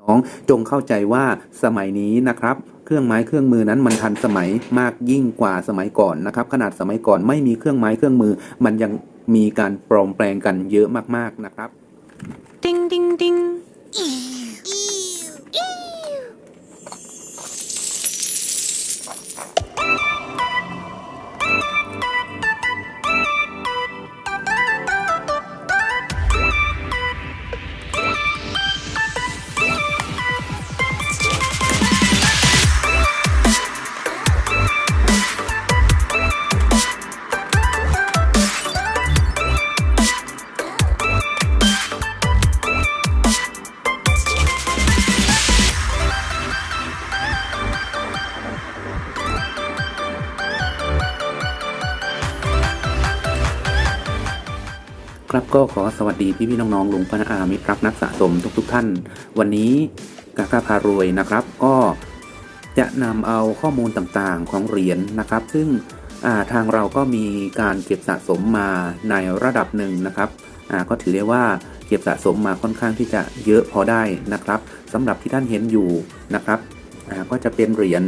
น้องจงเข้าใจว่าสมัยนี้นะครับ เครื่องไม้เครื่องมือนั้นมันทันสมัยมากยิ่งกว่าสมัยก่อนนะครับ ขนาดสมัยก่อนไม่มีเครื่องไม้เครื่องมือ มันยังมีการปลอมแปลงกันเยอะมากๆนะครับ Ding ding ding. ครับก็ขอสวัสดีพี่พี่น้องๆลุงพนาอามิตรรักนักสะสมทุกๆทท่าน วันนี้กากาพารวยนะครับ ก็จะนำเอาข้อมูลต่างๆของเหรียญนะครับ ซึ่งาทางเราก็มีการเก็บสะสมมาในระดับหนึ่งนะครับก็ถือได้ว่าเก็บสะสมมาค่อนข้างที่จะเยอะพอได้นะครับสำหรับที่ท่านเห็นอยู่นะครับก็จะเป็นเหรียญ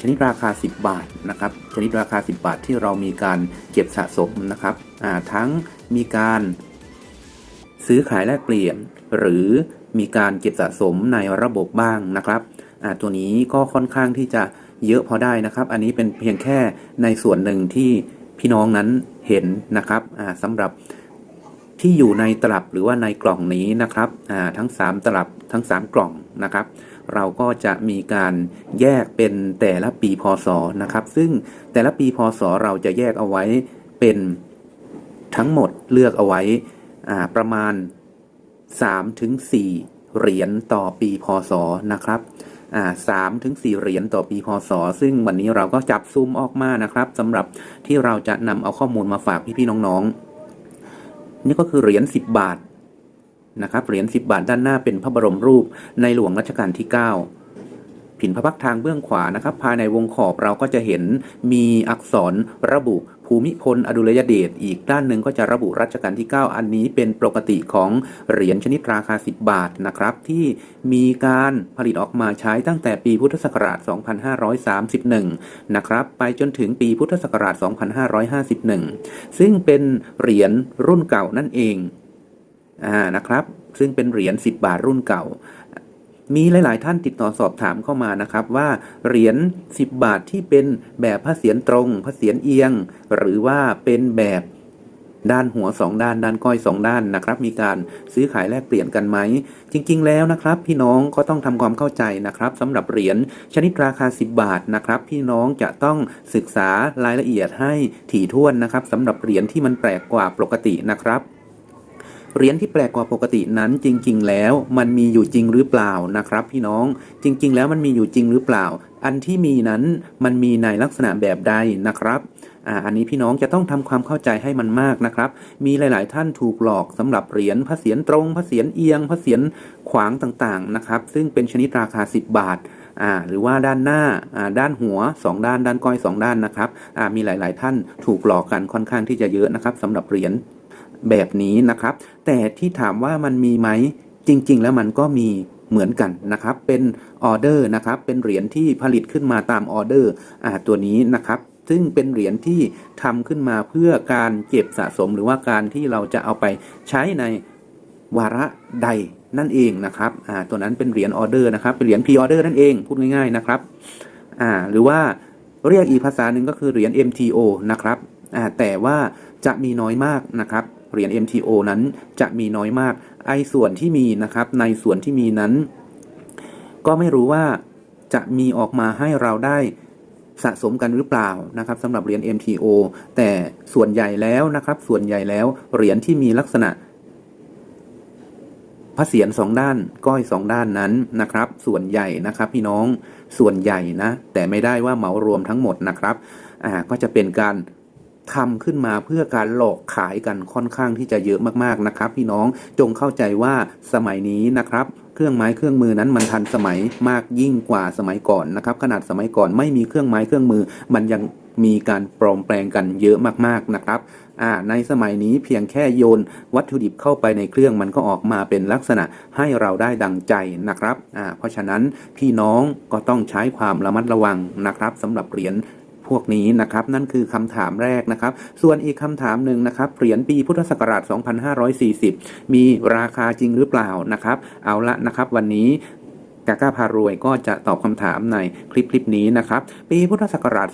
ชนิดราคา 10 บาทนะครับ ชนิดราคา 10 บาทที่เรามีการเก็บสะสมนะครับทั้ง มีการซื้อขายแลกเปลี่ยน หรือมีการเก็บสะสมในระบบบ้างนะครับตัวนี้ก็ค่อนข้างที่จะเยอะพอได้นะครับ อันนี้เป็นเพียงแค่ในส่วนหนึ่งที่พี่น้องนั้นเห็นนะครับสำหรับที่อยู่ในตลับหรือว่าในกล่องนี้นะครับทั้ง 3 ตลับทั้ง 3 กล่องนะครับ เราก็จะมีการแยกเป็นแต่ละปีพศนะครับ ซึ่งแต่ละปีพศเราจะแยกเอาไว้เป็น ทั้งหมดเลือกเอาไว้ประมาณ3ถึง4เหรียญต่อปีพศนะครับสามถึงสี่เหรียญต่อปีพศ ซึ่งวันนี้เราก็จับซูมออกมานะครับสำหรับที่เราจะนำเอาข้อมูลมาฝากพี่ๆน้องๆ นี่ก็คือเหรียญ10 บาทนะครับเหรียญ10 บาทด้านหน้าเป็นพระบรมรูปในหลวงรัชกาลที่ 9 ผินพระพักทางเบื้องขวานะครับ ภายในวงขอบเราก็จะเห็นมีอักษรระบุ ภูมิพลอดุลยเดชอีกด้านหนึ่งก็จะระบุรัชกาลที่ 9 อันนี้เป็นปกติของเหรียญชนิดราคา 10 บาทนะครับ ที่มีการผลิตออกมาใช้ตั้งแต่ปีพุทธศักราช 2531 นะครับ ไปจนถึงปีพุทธศักราช 2551 ซึ่งเป็นเหรียญรุ่นเก่านั่นเองอ่านะครับซึ่งเป็นเหรียญ 10 บาทรุ่นเก่า มีหลาย ๆ ท่านติดต่อสอบถามเข้ามานะครับ ว่าเหรียญ10 บาทที่เป็นแบบพระเศียรตรงพระเศียรเอียง หรือว่าเป็นแบบด้านหัวสองด้าน ด้านก้อยสองด้านนะครับ มีการซื้อขายแลกเปลี่ยนกันไหม จริง ๆ แล้วนะครับ พี่น้องก็ต้องทำความเข้าใจนะครับสำหรับเหรียญชนิดราคา 10 บาทนะครับ พี่น้องจะต้องศึกษารายละเอียดให้ถี่ถ้วนนะครับสำหรับเหรียญที่มันแปลกกว่าปกตินะครับ เหรียญที่แปลกกว่าปกตินั้นจริง ๆ แล้วมันมีอยู่จริงหรือเปล่านะครับ พี่น้องจริง ๆ แล้วมันมีอยู่จริงหรือเปล่า อันที่มีนั้นมันมีในลักษณะแบบใดนะครับอ่าอันนี้พี่น้องจะต้องทำความเข้าใจให้มันมากนะครับ มีหลาย ๆ ท่านถูกหลอกสำหรับเหรียญพระเศียรตรงพระเศียรเอียงพระเศียรขวางต่าง ๆ นะครับ ซึ่งเป็นชนิดราคา 10 บาทหรือว่าด้านหน้าด้านหัว 2 ด้าน ด้านก้อย 2 ด้านนะครับมีหลาย ๆ ท่านถูกหลอกกันค่อนข้างที่จะเยอะนะครับสำหรับเหรียญ แบบนี้นะครับ แต่ที่ถามว่ามันมีไหมจริง ๆ แล้วมันก็มีเหมือนกันนะครับ เป็นออเดอร์นะครับ เป็นเหรียญที่ผลิตขึ้นมาตามออเดอร์อ่าตัวนี้นะครับ ซึ่งเป็นเหรียญที่ทำขึ้นมาเพื่อการเก็บสะสม หรือว่าการที่เราจะเอาไปใช้ในวาระใดนั่นเองนะครับอ่าตัวนั้นเป็นเหรียญออเดอร์นะครับ เป็นเหรียญพรีออเดอร์นั่นเองพูดง่ายๆนะครับอ่าหรือว่าเรียกอีกภาษาหนึ่งก็คือเหรียญ MTO นะครับอ่าแต่ว่าจะมีน้อยมากนะครับ เหรียญ MTO นั้นจะมีน้อยมาก ไอ้ส่วนที่มีนะครับ ในส่วนที่มีนั้น ก็ไม่รู้ว่าจะมีออกมาให้เราได้สะสมกันหรือเปล่านะครับสำหรับเหรียญ MTO แต่ส่วนใหญ่แล้วนะครับ ส่วนใหญ่แล้วเหรียญที่มีลักษณะพระเศียรสองด้านก้อยสองด้านนั้นนะครับ ส่วนใหญ่นะครับพี่น้องส่วนใหญ่นะ แต่ไม่ได้ว่าเหมารวมทั้งหมดนะครับอ่าก็จะเป็นการ ทำขึ้นมาเพื่อการหลอกขายกันค่อนข้างที่จะเยอะมากๆนะครับ พี่น้องจงเข้าใจว่าสมัยนี้นะครับเครื่องไม้เครื่องมือนั้นมันทันสมัยมากยิ่งกว่าสมัยก่อนนะครับ ขนาดสมัยก่อนไม่มีเครื่องไม้เครื่องมือ มันยังมีการปลอมแปลงกันเยอะมากๆนะครับในสมัยนี้เพียงแค่โยนวัตถุดิบเข้าไปในเครื่องมันก็ออกมาเป็นลักษณะให้เราได้ดังใจนะครับเพราะฉะนั้นพี่น้องก็ต้องใช้ความระมัดระวังนะครับสำหรับเหรียญ พวกนี้นะครับ นั่นคือคำถามแรกนะครับ ส่วนอีกคำถามหนึ่งนะครับเหรียญปีพุทธศักราช 2540 มีราคาจริงหรือเปล่านะครับ เอาละนะครับ วันนี้ กาก้าพารวยก็จะตอบคำถามในคลิปคลิปนี้นะครับ ปีพุทธศักราช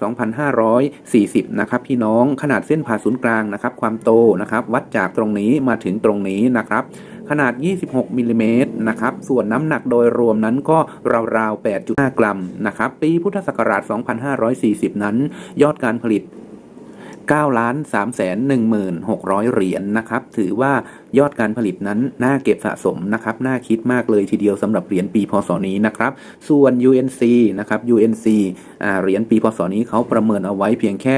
2540 นะครับพี่น้องขนาดเส้นผ่าศูนย์กลางนะครับ ความโตนะครับ วัดจากตรงนี้มาถึงตรงนี้นะครับขนาด 26มิลลิเมตรนะครับ ส่วนน้ำหนักโดยรวมนั้นก็ราวๆ 8.5 กรัมนะครับ ปีพุทธศักราช 2540 นั้น ยอดการผลิต 9ล้าน3แสน1 6 0 0 เหรียญนะครับ ถือว่ายอดการผลิตนั้น น่าเก็บสะสมนะครับ น่าคิดมากเลยทีเดียวสำหรับเหรียญปีพศนี้นะครับ ส่วน UNC นะครับ UNC อ่าเหรียญปีพศนี้เขาประเมินเอาไว้เพียงแค่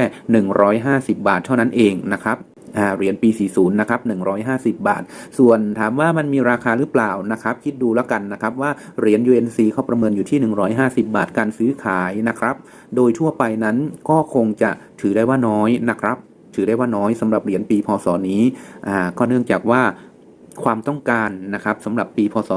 150 บาทเท่านั้นเองนะครับ เหรียญปี 40 นะครับ 150 บาท ส่วนถามว่ามันมีราคาหรือเปล่านะครับ คิดดูแล้วกันนะครับว่าเหรียญ UNC เขาประเมินอยู่ที่ 150 บาทการซื้อขายนะครับ โดยทั่วไปนั้นก็คงจะถือได้ว่าน้อยนะครับ ถือได้ว่าน้อยสำหรับเหรียญปีพศนี้อ่าก็เนื่องจากว่าความต้องการนะครับสำหรับปีพศ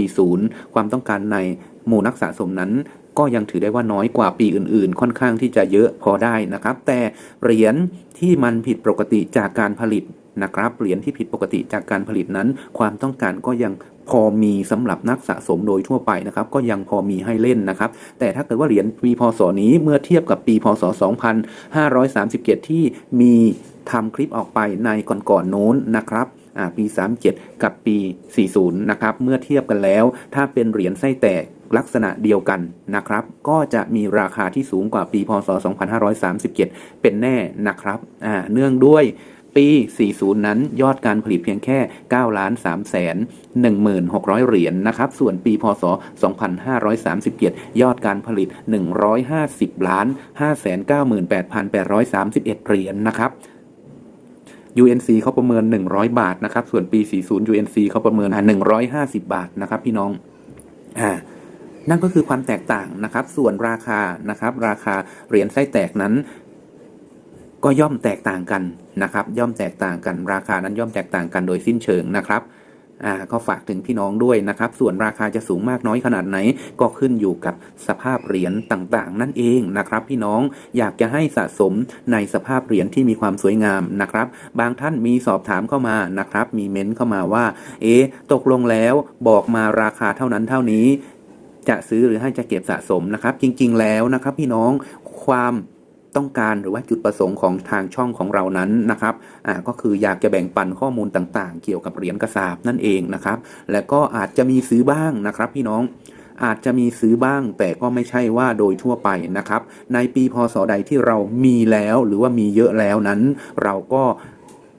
2540 ความต้องการในหมู่นักสะสมนั้น ก็ยังถือได้ว่าน้อยกว่าปีอื่นๆ ค่อนข้างที่จะเยอะพอได้นะครับ แต่เหรียญที่มันผิดปกติจากการผลิตนะครับเหรียญที่ผิดปกติจากการผลิตนั้น ความต้องการก็ยังพอมีสำหรับนักสะสมโดยทั่วไปนะครับ ก็ยังพอมีให้เล่นนะครับ แต่ถ้าเกิดว่าเหรียญปีพศนี้เมื่อเทียบกับปีพศ 2537 ที่มีทำคลิปออกไปในก่อนๆโน้นนะครับอ่าปี 37 กับปี 40 นะครับ เมื่อเทียบกันแล้ว ถ้าเป็นเหรียญไส้แตก ลักษณะเดียวกันนะครับ ก็จะมีราคาที่สูงกว่าปีพศ 2537 เป็นแน่นะครับอ่าเนื่องด้วยปี 40 นั้นยอดการผลิตเพียงแค่ 9 ล้าน3แสน16,000 เหรียญนะครับ ส่วนปีพศ 2537 ยอดการผลิต 150 ล้าน 598,831 เหรียญนะครับ UNC เขาประเมิน 100 บาทนะครับ ส่วนปี 40 UNC เขาประเมิน 150 บาทนะครับพี่น้อง อ่า นั่นก็คือความแตกต่างนะครับ ส่วนราคานะครับ ราคาเหรียญไส้แตกนั้น ก็ย่อมแตกต่างกันนะครับ ย่อมแตกต่างกัน ราคานั้นย่อมแตกต่างกันโดยสิ้นเชิงนะครับอ่าก็ฝากถึงพี่น้องด้วยนะครับ ส่วนราคาจะสูงมากน้อยขนาดไหน ก็ขึ้นอยู่กับสภาพเหรียญต่างๆ นั่นเองนะครับ พี่น้องอยากจะให้สะสมในสภาพเหรียญที่มีความสวยงามนะครับ บางท่านมีสอบถามเข้ามานะครับ มีเม้นต์เข้ามาว่า เอ๊ตกลงแล้วบอกมาราคาเท่านั้นเท่านี้ จะซื้อหรือให้จะเก็บสะสมนะครับ จริง ๆ แล้วนะครับพี่น้องความต้องการหรือว่าจุดประสงค์ของทางช่องของเรานั้นนะครับอ่าก็คืออยากจะแบ่งปันข้อมูลต่างๆ เกี่ยวกับเหรียญกระสาบนั่นเองนะครับ และก็อาจจะมีซื้อบ้างนะครับ พี่น้องอาจจะมีซื้อบ้าง แต่ก็ไม่ใช่ว่าโดยทั่วไปนะครับ ในปีพศใดที่เรามีแล้วหรือว่ามีเยอะแล้วนั้น เราก็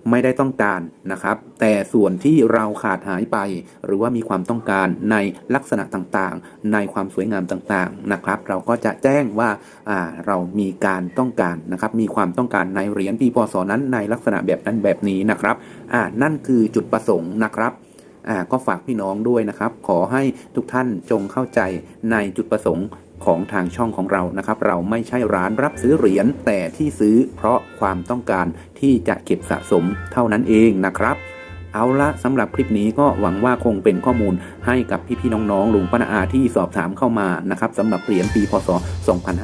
ไม่ได้ต้องการนะครับ แต่ส่วนที่เราขาดหายไป หรือว่ามีความต้องการในลักษณะต่างๆ ในความสวยงามต่างๆนะครับ เราก็จะแจ้งว่าาเรามีการต้องการนะครับ มีความต้องการในเหรียญปีพศนั้นในลักษณะแบบนั้นแบบนี้นะครับนั่นคือจุดประสงค์นะครับก็ฝากพี่น้องด้วยนะครับ ขอให้ทุกท่านจงเข้าใจในจุดประสงค์ ของทางช่องของเรานะครับ เราไม่ใช่ร้านรับซื้อเหรียญแต่ที่ซื้อเพราะความต้องการที่จะเก็บสะสมเท่านั้นเองนะครับเอาละสำหรับคลิปนี้ก็หวังว่าคงเป็นข้อมูลให้กับพี่ๆน้องๆลุงป้านอาที่สอบถามเข้ามานะครับสำหรับเหรียญปีพศ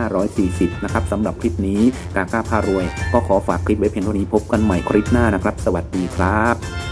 2540 นะครับสำหรับคลิปนี้กาก้าพารวย ก็ขอฝากคลิปไว้เพียงเท่านี้พบกันใหม่คลิปหน้านะครับ สวัสดีครับ